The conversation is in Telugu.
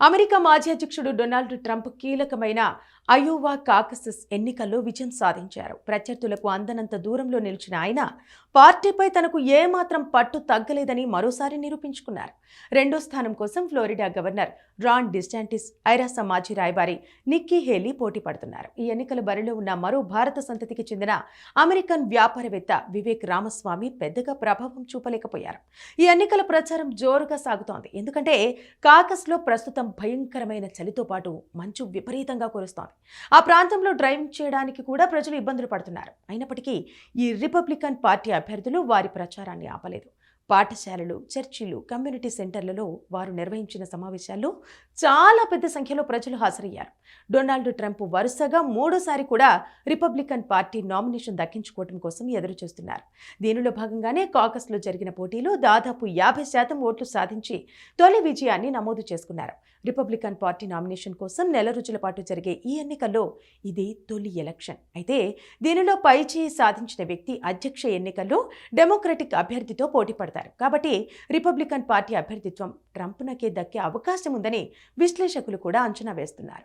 అమెరికా మాజీ అధ్యక్షుడు డొనాల్డ్ ట్రంప్ కీలకమైన అయోవా కాకసస్ ఎన్నికల్లో విజయం సాధించారు. ప్రత్యర్థులకు అందనంత దూరంలో నిలిచిన ఆయన పార్టీపై తనకు ఏమాత్రం పట్టు తగ్గలేదని మరోసారి నిరూపించుకున్నారు. రెండో స్థానం కోసం ఫ్లోరిడా గవర్నర్ రాన్ డిస్టాంటిస్ ఐరాస మాజీ రాయబారి నిక్కీ హేలీ పోటీ పడుతున్నారు. ఈ ఎన్నికల బరిలో ఉన్న మరో భారత సంతతికి చెందిన అమెరికన్ వ్యాపారవేత్త వివేక్ రామస్వామి పెద్దగా ప్రభావం చూపలేకపోయారు. ఈ ఎన్నికల ప్రచారం జోరుగా సాగుతోంది. ఎందుకంటే కాకస్లో ప్రస్తుతం భయంకరమైన చలితో పాటు మంచు విపరీతంగా కురుస్తోంది. ఆ ప్రాంతంలో డ్రైవింగ్ చేయడానికి కూడా ప్రజలు ఇబ్బందులు పడుతున్నారు. అయినప్పటికీ ఈ రిపబ్లికన్ పార్టీ అభ్యర్థులు వారి ప్రచారాన్ని ఆపలేదు. పాఠశాలలు చర్చిలు కమ్యూనిటీ సెంటర్లలో వారు నిర్వహించిన సమావేశాల్లో చాలా పెద్ద సంఖ్యలో ప్రజలు హాజరయ్యారు. డొనాల్డ్ ట్రంప్ వరుసగా మూడోసారి కూడా రిపబ్లికన్ పార్టీ నామినేషన్ దక్కించుకోవడం కోసం ఎదురు చూస్తున్నారు దీనిలో భాగంగానే కాకస్లో జరిగిన పోటీలో దాదాపు యాభై శాతం ఓట్లు సాధించి తొలి విజయాన్ని నమోదు చేసుకున్నారు. రిపబ్లికన్ పార్టీ నామినేషన్ కోసం నెల రోజుల పాటు జరిగే ఈ ఎన్నికల్లో ఇది తొలి ఎలక్షన్. అయితే దీనిలో పైచేయి సాధించిన వ్యక్తి అధ్యక్ష ఎన్నికల్లో డెమోక్రటిక్ అభ్యర్థితో పోటీ పడతారు. కాబట్టి రిపబ్లికన్ పార్టీ అభ్యర్థిత్వం ట్రంప్నకే దక్కే అవకాశం ఉందని విశ్లేషకులు కూడా అంచనా వేస్తున్నారు.